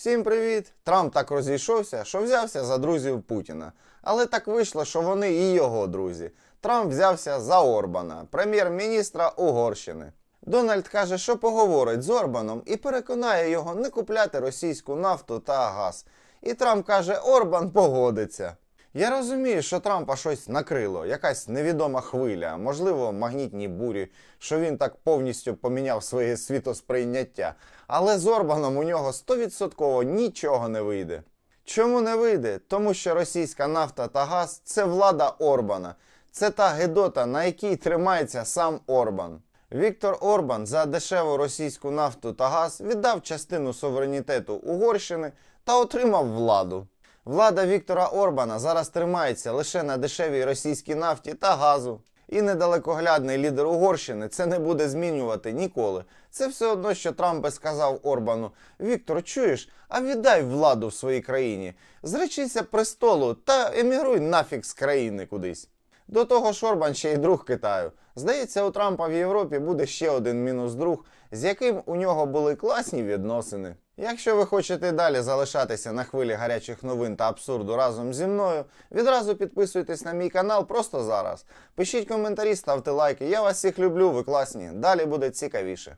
Всім привіт! Трамп так розійшовся, що взявся за друзів Путіна. Але так вийшло, що вони і його друзі. Трамп взявся за Орбана, прем'єр-міністра Угорщини. Дональд каже, що поговорить з Орбаном і переконає його не купляти російську нафту та газ. І Трамп каже, Орбан погодиться. Я розумію, що Трампа щось накрило, якась невідома хвиля, можливо, магнітні бурі, що він так повністю поміняв своє світосприйняття. Але з Орбаном у нього 100% нічого не вийде. Чому не вийде? Тому що російська нафта та газ це влада Орбана. Це та гедота, на якій тримається сам Орбан. Віктор Орбан за дешеву російську нафту та газ віддав частину суверенітету Угорщини та отримав владу. Влада Віктора Орбана зараз тримається лише на дешевій російській нафті та газу. І недалекоглядний лідер Угорщини це не буде змінювати ніколи. Це все одно, що Трамп би сказав Орбану: Віктор, чуєш, а віддай владу в своїй країні, зречися престолу та емігруй нафіг з країни кудись. До того ж, Орбан ще й друг Китаю. Здається, у Трампа в Європі буде ще один мінус друг, з яким у нього були класні відносини. Якщо ви хочете далі залишатися на хвилі гарячих новин та абсурду разом зі мною, відразу підписуйтесь на мій канал просто зараз. Пишіть коментарі, ставте лайки. Я вас всіх люблю, ви класні. Далі буде цікавіше.